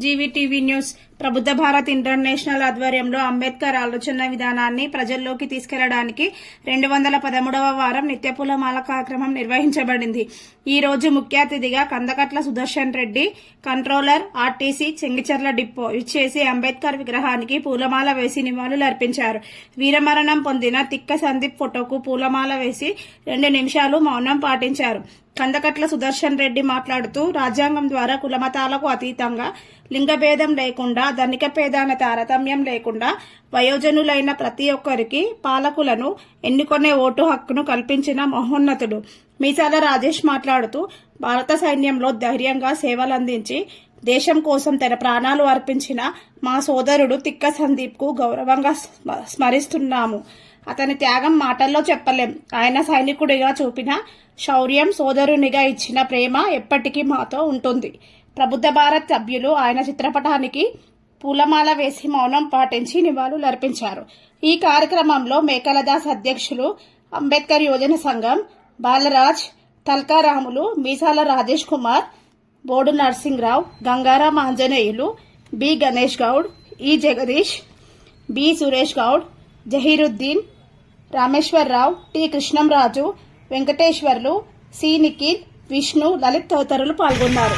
జీవీటీవీ news Prabuddha Bharat international ఆధ్వర్యంలో అంబేద్కర్ ఆలోచన విధానాన్ని ప్రజల్లోకి తీసుకెళ్ళడానికి రెండు వందల పదమూడవ వారం నిత్య పూలమాల కార్యక్రమం నిర్వహించబడింది. ఈ రోజు ముఖ్య అతిథిగా Kandakatla Sudarshan Reddy controller RTC Chengicherla depot ఇచ్చేసి అంబేద్కర్ విగ్రహానికి పూలమాల వేసి నివాళులు అర్పించారు. వీరమరణం పొందిన తిక్క సందీప్ ఫోటోకు పూలమాల వేసి రెండు నిమిషాలు మౌనం పాటించారు. కందకట్ల సుదర్శన్ రెడ్డి మాట్లాడుతూ రాజ్యాంగం ద్వారా కులమతాలకు అతీతంగా లింగభేదం లేకుండా ధనిక పేదాన తారతమ్యం లేకుండా వయోజనులైన ప్రతి ఒక్కరికి పాలకులను ఎన్నుకునే ఓటు హక్కును కల్పించిన మహోన్నతుడు. మీసాల రాజేష్ మాట్లాడుతూ భారత సైన్యంలో ధైర్యంగా సేవలందించి దేశం కోసం తన ప్రాణాలు అర్పించిన మా సోదరుడు తిక్క సందీప్కు గౌరవంగా స్మ- స్మరిస్తున్నాము. అతని త్యాగం మాటల్లో చెప్పలేం. ఆయన సైనికుడిగా చూపిన శౌర్యం సోదరునిగా ఇచ్చిన ప్రేమ ఎప్పటికీ మాతో ఉంటుంది. ప్రబుద్ధ భారత్ సభ్యులు ఆయన చిత్రపటానికి పూలమాల వేసి మౌనం పాటించి నివాళులు అర్పించారు. ఈ కార్యక్రమంలో మేకలదాస్ అధ్యక్షులు అంబేద్కర్ యోజన సంఘం Balraj Talkaramulu Meesala Rajesh Kumar Bodu Narsingrao Gangaram Anjaneyulu B Ganesh Goud E Jagadish B Suresh Goud Zaheeruddin Rameshwarrao T Krishnamraju Venkateswarlu C Nikhil Vishnu Lalit తదితరులు పాల్గొన్నారు.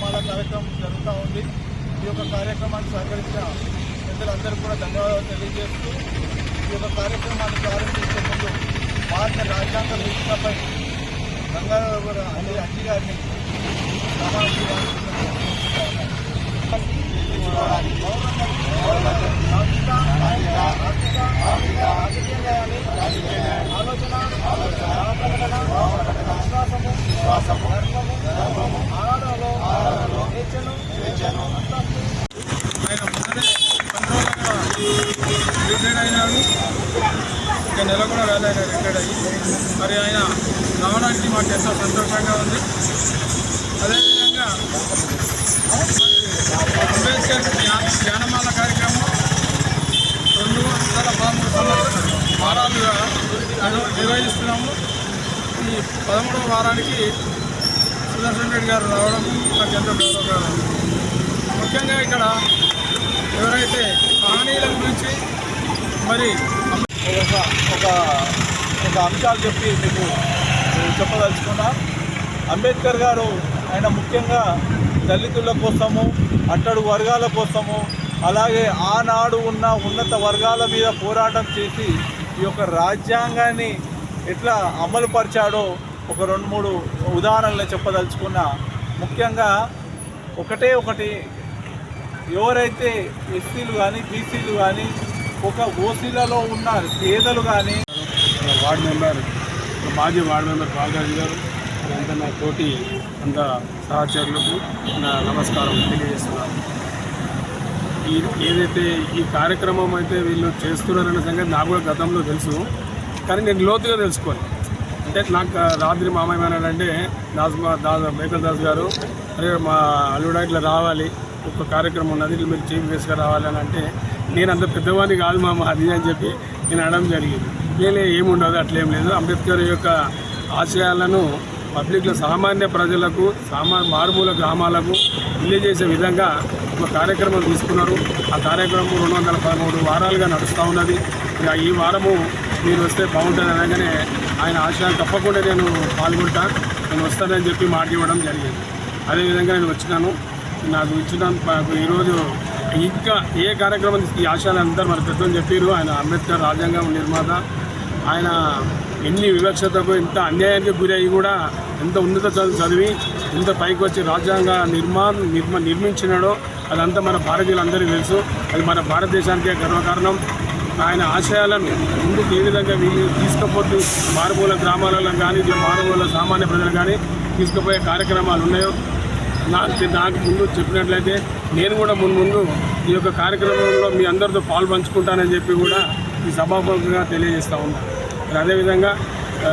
పూలమాల కార్యక్రమం జరుగుతూ ఉంది. ఈ యొక్క కార్యక్రమాన్ని సహకరించిన పెద్దలందరూ కూడా ధన్యవాదాలు తెలియజేస్తూ ఈ యొక్క కార్యక్రమాన్ని ప్రారంభించే ముందు భారత రాజ్యాంగ విషయంపై గంగాధర అనే అజ్జి గారిని నెల కూడా రాలే ఆయన రిటైర్డ్ అయ్యి. మరి ఆయన రావడానికి మాకు ఎంతో సంతోషంగా ఉంది. అదేవిధంగా అంబేద్కర్ జ్ఞా- జ్ఞానమాల కార్యక్రమం రెండు వందల పదమూడు సంవత్సరాలు వారాలుగా నిర్వహిస్తున్నాము. ఈ పదమూడవ వారానికి సుదర్శన్ రెడ్డి గారు రావడం నాకు ఎంతో గౌరవకరం. ముఖ్యంగా ఇక్కడ ఎవరైతే ప్రాణీల గురించి మరి ఒక ఒక ఒక అంశాలు చెప్పి మీకు చెప్పదలుచుకున్నా. అంబేద్కర్ గారు ఆయన ముఖ్యంగా దళితుల కోసము అట్టడు వర్గాల కోసము అలాగే ఆనాడు ఉన్న ఉన్నత వర్గాల మీద పోరాటం చేసి ఈ యొక్క రాజ్యాంగాన్ని ఎట్లా అమలుపరిచాడో ఒక రెండు మూడు ఉదాహరణలు చెప్పదలుచుకున్నా. ముఖ్యంగా ఒకటే ఒకటి ఎవరైతే ఎస్సీలు కానీ బీసీలు కానీ ఒక ఓసీలలో ఉన్న పేదలు కానీ వార్డు మెంబర్ మాజీ వార్డు మెంబర్ బాలరాజు గారు అంతా నా తోటి అంత సహచరులకు నా నమస్కారం తెలియజేస్తున్నాను. ఈ ఏదైతే ఈ కార్యక్రమం అయితే వీళ్ళు చేస్తున్నారనే సంగతి నాకు కూడా గతంలో తెలుసు కానీ నేను లోతుగా తెలుసుకోను అంటే నాకు రాత్రి మామయ్య ఏమన్నాడంటే దాస్ మా దాస్ మేకల్ దాస్ గారు అరే మా అల్లుడా ఇట్లా రావాలి ఒక కార్యక్రమం ఉన్నది ఇట్లా మీరు చీఫ్ గెస్ట్గా రావాలి అని అంటే నేను అంత పెద్దవాడిని కాదు మామ అది అని చెప్పి నేను అనడం జరిగింది. నేనే ఏముండదు అట్లేం లేదు. అంబేద్కర్ యొక్క ఆశయాలను పబ్లిక్లో సామాన్య ప్రజలకు సామా మారుమూల గ్రామాలకు తెలియజేసే విధంగా ఒక కార్యక్రమం తీసుకున్నారు. ఆ కార్యక్రమం రెండు వందల పదమూడు వారాలుగా నడుస్తూ ఉన్నది. ఇక ఈ వారము మీరు వస్తే బాగుంటుంది అనగానే ఆయన ఆశయాలు తప్పకుండా నేను పాల్గొంటా నేను వస్తానని చెప్పి మాట ఇవ్వడం జరిగింది. అదేవిధంగా నేను వచ్చినాను. నాకు ఇచ్చిన నాకు ఈరోజు ఇంకా ఏ కార్యక్రమం ఈ ఆశయాలు అందరూ మన పెద్దలు చెప్పారు ఆయన అంబేద్కర్ రాజ్యాంగం నిర్మాత. ఆయన ఎన్ని వివక్షతకు ఎంత అన్యాయానికి గురి అయ్యి కూడా ఎంత ఉన్నత చదువు చదివి ఎంత పైకి వచ్చి రాజ్యాంగ నిర్మాణ నిర్మ నిర్మించినాడో అదంతా మన భారతీయులందరికీ తెలుసు. అది మన భారతదేశానికే గర్వకారణం. ఆయన ఆశయాలను ముందుకు ఏ విధంగా వీళ్ళు తీసుకుపోతూ మారుమూల గ్రామాలలో కానీ మారుమూల సామాన్య ప్రజలు కానీ తీసుకుపోయే కార్యక్రమాలు ఉన్నాయో నాకు నాకు ముందు చెప్పినట్లయితే నేను కూడా ముందు ముందు ఈ యొక్క కార్యక్రమంలో మీ అందరితో పాలు పంచుకుంటానని చెప్పి కూడా ఈ సభాముఖంగా తెలియజేస్తూ ఉన్నాను అదేవిధంగా ఆ,